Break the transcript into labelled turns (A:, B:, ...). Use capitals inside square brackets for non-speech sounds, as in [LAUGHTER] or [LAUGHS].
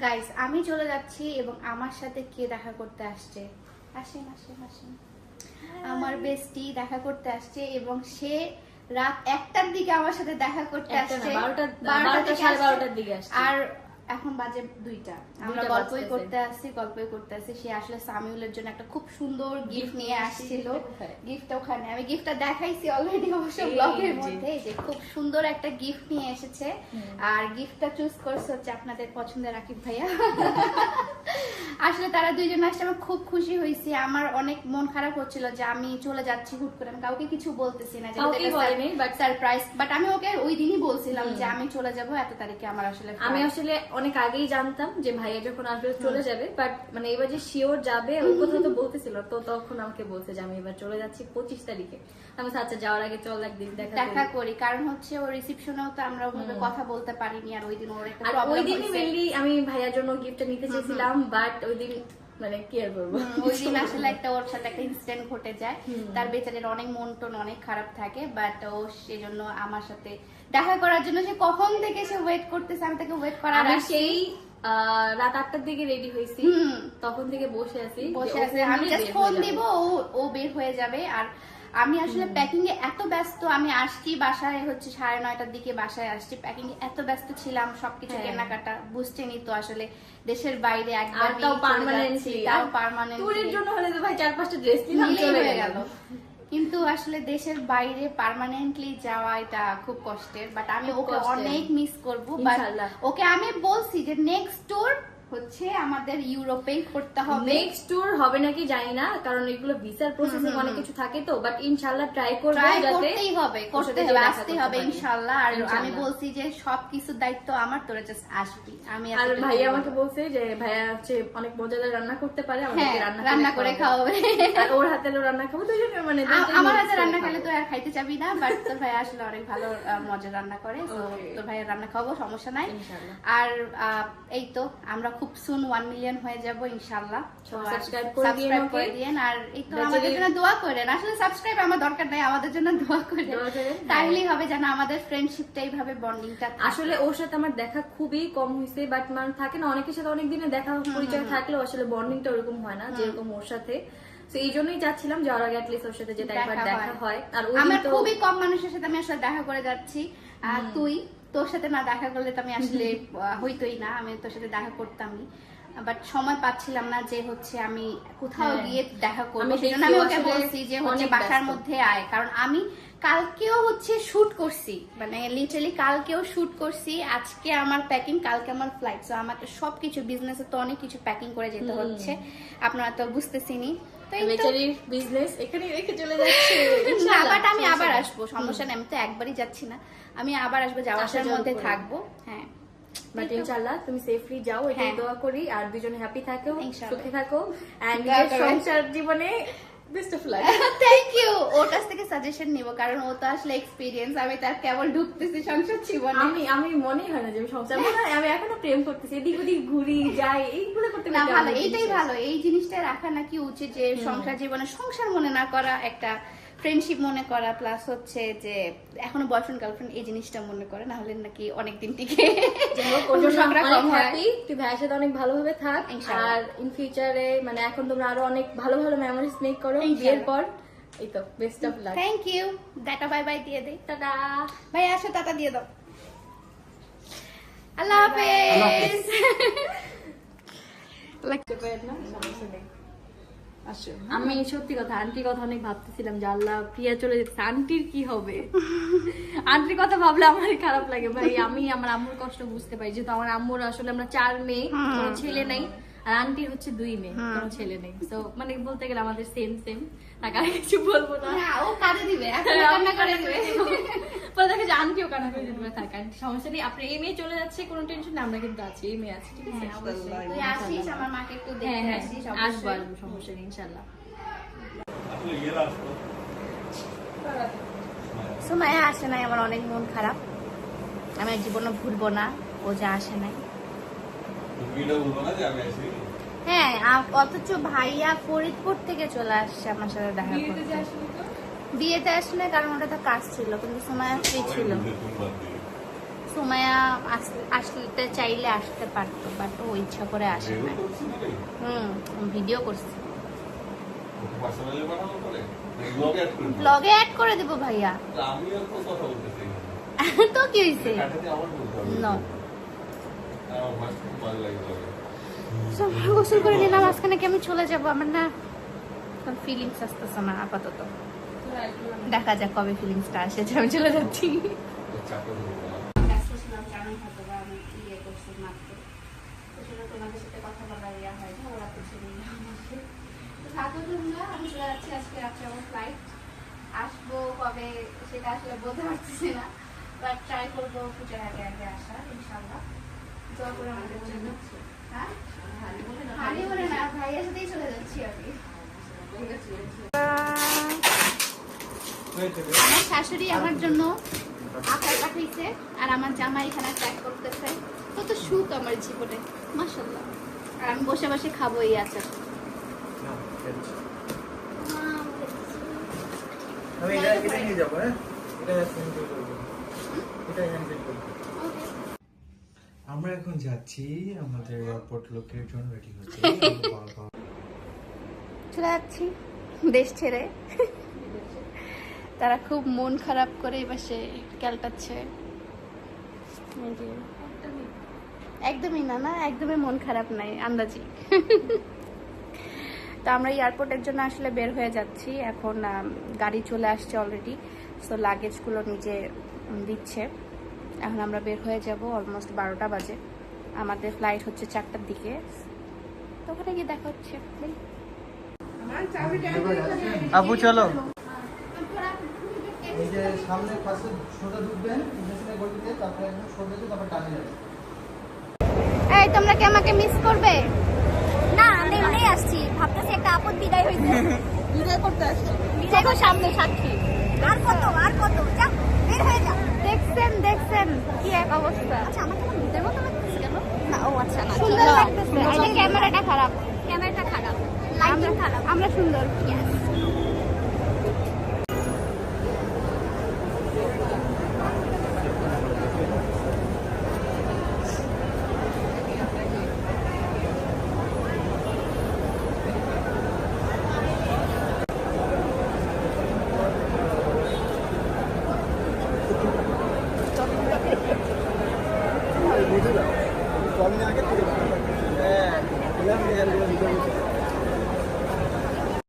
A: Guys আমি চলে যাচ্ছি এবং আমার সাথে কে দেখা করতে আসছে? আসেন আসেন আসেন। আমার বেস্টি দেখা করতে আসছে এবং সে রাত একটার দিকে আমার সাথে দেখা করতে আসছে।
B: বারোটা-
A: বারোটা
B: বারোটা, সাড়ে বারোটার দিকে আসছে।
A: আর এখন বাজে দুইটা। আমরা গল্পই করতে আসছি গল্পই করতে আসছি। সে আসলে সামিউলের জন্য একটা খুব সুন্দর গিফট নিয়ে আসছিল? [LAUGHS] গিফট ওখানে। আমি গিফটটা দেখাইছি অলরেডি অবশ্য ব্লগের মধ্যে। যে খুব সুন্দর একটা গিফট নিয়ে এসেছে। আর গিফটটা চুজ করছে হচ্ছে আপনাদের পছন্দের রাকিব ভাইয়া। [LAUGHS] আসলে তারা দুইজন আসছে আমি খুব খুশি হয়েছি। আমার অনেক মন খারাপ হচ্ছিল যে আমি চলে যাচ্ছি হুট করে। আমি কাউকে কিছু বলতেছি না সারপ্রাইজ বাট আমি ওকে ওই দিনই বলছিলাম যে আমি চলে যাব এত তারিখে আমার আসলে
B: আমি আসলে অনেক আগেই জানতাম যে ভাইয়া যখন আসবে চলে যাবে বাট মানে এবার যে শিওর যাবে ওই কথা তো বলতেছিল তো তখন আমাকে বলছে যে আমি এবার চলে যাচ্ছি পঁচিশ তারিখে। আমি আচ্ছা যাওয়ার আগে চল একদিন দেখা
A: দেখা
B: করি।
A: করি কারণ হচ্ছে ওর রিসেপশনেও তো আমরা ওভাবে কথা বলতে পারিনি আর ওই দিন ওর একটা
B: ওই দিনই মেনলি আমি ভাইয়ার জন্য গিফটটা নিতে চেয়েছিলাম বাট ওই দিন মানে কি আর করব
A: ওই দিন আসলে একটা ওর সাথে একটা ইনসিডেন্ট ঘটে যায়। তার বেচারের অনেক মন টন অনেক খারাপ থাকে বাট ও সেজন্য আমার সাথে দেখা করার জন্য সে কখন থেকে সে ওয়েট করতেছে? আমি তাকে ওয়েট করার
B: আমি সেই রাত আটটার দিকে রেডি হয়েছি। তখন থেকে বসে আছি
A: বসে আছে। আমি জাস্ট ফোন দিব ও বের হয়ে যাবে। আর আমি আসলে প্যাকিং এ এত ব্যস্ত আমি আসছি বাসায় হচ্ছে সাড়ে নয়টার দিকে বাসায় আসছি। প্যাকিং এ এত ব্যস্ত ছিলাম সবকিছু
B: হ্যাঁ।
A: কেনাকাটা বুঝছেনি তো আসলে দেশের বাইরে একবার
B: তাও পার্মানেন্টলি
A: তাও পার্মানেন্টলি
B: জন্য হলে তো ভাই চার পাঁচটা ড্রেস নিলাম চলে গেল।
A: কিন্তু আসলে দেশের বাইরে পার্মানেন্টলি যাওয়া এটা খুব কষ্টের বাট আমি ওকে অনেক মিস করব ওকে আমি বলছি যে নেক্সট ট্যুর হচ্ছে আমাদের ইউরোপেই করতে হবে।
B: নেক্সট ট্যুর হবে নাকি জানি না কারণ এগুলো ভিসার প্রসেসিং অনেক কিছু থাকে তো বাট ইনশাআল্লাহ ট্রাই করব
A: ট্রাই করতেই হবে করতে হবে আসতে হবে ইনশাআল্লাহ আর আমি বলছি যে সবকিছুর দায়িত্ব আমার তোরা জাস্ট আসবি। আমি
B: আর
A: বলব।
B: আমাকে বলছে যে ভাইয়া হচ্ছে অনেক মজাদার রান্না করতে পারে
A: হ্যাঁ
B: আমাদেরকে
A: রান্না করে
B: খাওয়াবে। আর ওর হাতেরও রান্না খাব দুজনে মানে
A: আমার হাতে রান্না। খেলে তো আর খাইতে চাবি না বাট তোর ভাই আসলে অনেক ভালো আহ, মজা রান্না করে তো তোর ভাইয়ের রান্না খাব সমস্যা নাই।
B: ইনশাআল্লাহ।
A: আর এই তো আমরা খুব সুন ওয়ান মিলিয়ন হয়ে যাব ইনশাল্লাহ
B: subscribe করে
A: আর এই তো আমাদের জন্য দোয়া করেন। আসলে সাবস্ক্রাইব আমার দরকার নাই আমাদের জন্য দোয়া করেন।
B: করেন,
A: তাইলেই হবে যেন আমাদের ফ্রেন্ডশিপটা এইভাবে বন্ডিংটা
B: আসলে ওর সাথে আমার দেখা খুবই কম হয়েছে বাট মানে থাকে না অনেকের সাথে অনেক দিনে দেখা পরিচয় থাকলেও আসলে বন্ডিংটা ওরকম হয় না যেরকম ওর সাথে। এই জন্যই যাচ্ছিলাম যাওয়ার আগে অ্যাটলিস্ট ওর সাথে যেটা একবার দেখা হয়। আর
A: আমার খুবই কম মানুষের সাথে আমি আসলে দেখা করে যাচ্ছি। আর তুই? তোর সাথে না দেখা করলে তো আমি আসলে হইতোই না। আমি তোর সাথে দেখা করতামই। বাট সময় পাচ্ছিলাম না যে হচ্ছে আমি কোথাও
B: হ্যাঁ।
A: গিয়ে দেখা করব। সেজন্য আমি ওকে বলছি যে হচ্ছে বাসার মধ্যে আয়। কারণ আমি কালকেও হচ্ছে শুট করছি। মানে লিটারালি কালকেও শুট করছি। আজকে আমার প্যাকিং কালকে আমার ফ্লাইট সো আমাকে সবকিছু বিজনেসে তো অনেক কিছু প্যাকিং করে যেতে হচ্ছে। আপনারা তো বুঝতেছিনি তো তো
B: বেচারির বিজনেস এখানে রেখে চলে [LAUGHS] যাচ্ছে।
A: না বাট আমি আবার
B: সমস্যা নেই।
A: আসব সমস্যা নেই আমি তো একবারই যাচ্ছি না। আমি আবার আসব
B: যাওয়া
A: মধ্যে থাকব হ্যাঁ।
B: বাট ইনশাআল্লাহ তুমি সেফলি যাও এটাই
A: হ্যাঁ।
B: দোয়া করি আর দুজনে হ্যাপি থাকো। সুখে থাকো এন্ড সংসার জীবনে best of luck
A: thank you ওর কাছ থেকে সাজেশন নিব কারণ ও তো আসলে এক্সপিরিয়েন্স আমি তার কেবল ঢুকতেছি সংসার জীবনে।
B: আমি আমি মনেই হয় না যে আমি সংসার মনে হয় [LAUGHS] আমি এখনও প্রেম করতেছি এদিক ওদিক ঘুরি যাই এইগুলো করতে
A: না ভালো এইটাই ভালো। এই জিনিসটা রাখা নাকি উচিত যে সংসার জীবনে সংসার মনে না করা একটা ফ্রেন্ডশিপ মনে করা প্লাস হচ্ছে যে এখনও বয়ফ্রেন্ড গার্লফ্রেন্ড এই জিনিসটা মনে করে না হলে নাকি অনেকদিন টিকে।
B: অনেক
A: কম হয়।
B: তুই ভাইয়ের সাথে অনেক ভালোভাবে থাক। আর ইন ফিউচারে মানে এখন তোমরা আরও অনেক ভালো ভালো মেমোরিজ মেক করো। বিয়ের পর। এই তো best of luck
A: thank you দেখা বাই বাই দিয়ে দেই
B: টাটা।
A: ভাই আসো টাটা দিয়ে দাও। আল্লাহ হাফেজ।
B: আমি সত্যি কথা আন্টির কথা অনেক ভাবতেছিলাম যে আল্লাহ প্রিয়া চলে যেতে আন্টির কি হবে? [LAUGHS] আন্টির কথা ভাবলে আমার খারাপ লাগে ভাই। আমি আমার আম্মুর কষ্ট বুঝতে পারি যেহেতু আমার আম্মুর আসলে আমরা চার মেয়ে কোনো ছেলে নেই আর আন্টির হচ্ছে দুই মেয়ে কোনো ছেলে নেই। তো মানে বলতে গেলে আমাদের সেম সেম আর কিছু বলব না।
A: না ও কাজে দিবে রান্না করে দিবে।
B: আন্টিও কানা করে দিতে থাক। আন্টি সমস্যা নেই আপনি এই মেয়ে চলে যাচ্ছে কোনো টেনশন নেই আমরা কিন্তু আছি এই মেয়ে আছে ঠিক আছে?
A: তুই আসিস আমার মাকে একটু
B: হ্যাঁ হ্যাঁ
A: আসিস
B: আসব আসব সমস্যা নেই ইনশাল্লাহ।
A: সুমায়া আসে নাই আমার অনেক মন খারাপ। আমি জীবনে ভুলবো না ও যে আসে নাই।
C: না
A: হ্যাঁ অথচ ভাইয়া ফরিদপুর থেকে চলে আসছে আমার সাথে দেখা করতে। বিয়েতে আসলে কারণ ওটা তো কাজ ছিল কিন্তু সুমায়া ফ্রি ছিল। সুমায়া আস- আসতে চাইলে আসতে পারতো বাট ও ইচ্ছা করে আসে না। হুম ভিডিও করছি? ব্লগে অ্যাড করে দেবো? ভাইয়া।
C: তা [LAUGHS]
A: কি হয়েছে গোসল করে নিলাম আজকে নাকি আমি চলে যাব। আমার না ফিলিংস আসতেছে না আপাতত। দেখা যাক কবে ফিলিংসটা আসে আমি চলে যাচ্ছি আমি চলে যাচ্ছি। আজকে ফ্লাইট আসব। কবে সেটা আসলে বলতে পারতেছি না বাট ট্রাই করব পূজার আগে আগে আসার ইনশাল্লাহ দোয়া করে আমাদের জন্য হ্যাঁ বলে না চলে যাচ্ছি আমি আমার শাশুড়ি আমার জন্য আচার পাঠাইছে আর আমার জামা এখানে প্যাক করতেছে। কত সুখ আমার জীবনে। মাসাল্লাহ আর আমি বসে বসে খাব এই আচার।
D: আমি এটা এটা নিয়ে যাব হ্যাঁ? এটা হ্যান্ডেল করব এটা হ্যান্ডেল করব আমরা এখন যাচ্ছি আমাদের এয়ারপোর্ট লোকের জন্য রেডি হচ্ছে। [LAUGHS]
A: চলে যাচ্ছি দেশ ছেড়ে। তারা খুব মন খারাপ করে এবার সে ক্যালটাচ্ছে একদমই না না, একদমই মন খারাপ নাই, আন্দাজি। [LAUGHS] তো আমরা এয়ারপোর্টের জন্য আসলে বের হয়ে যাচ্ছি। এখন গাড়ি চলে আসছে অলরেডি সো লাগেজগুলো নিজে দিচ্ছে। এখন আমরা বের হয়ে যাব অলমোস্ট বারোটা বাজে। আমাদের ফ্লাইট হচ্ছে চারটার দিকে। তো ওখানে গিয়ে দেখা হচ্ছে.
D: আপু চলো। এই যে সামনে পাশে সোজা ঢুকবেন ইন্টারন্যাশনাল গলিতে তারপরে একদম সোজা দিয়ে তারপর ডানে যাবেন।
A: এই তোমরা কি আমাকে মিস করবে?
E: না আমরা এমনি আসছি। ভাবতেছি একটা আপদ বিদায় হইছে
B: বিদায় করতে আসছি।
E: বিদায় করছি।
A: সামনে সাক্ষী।
E: আর কত আর কত? যা বের হয়ে যা।
A: দেখছেন দেখছেন কি এক অবস্থা।
E: আচ্ছা আমার কেমন ভূতের মতো লাগতেছে কেন? না ও আচ্ছা না
A: সুন্দর লাগতেছে। এটা ক্যামেরাটা খারাপ।
E: ক্যামেরাটা খারাপ। লাইটিং খারাপ।
A: আমরা সুন্দর।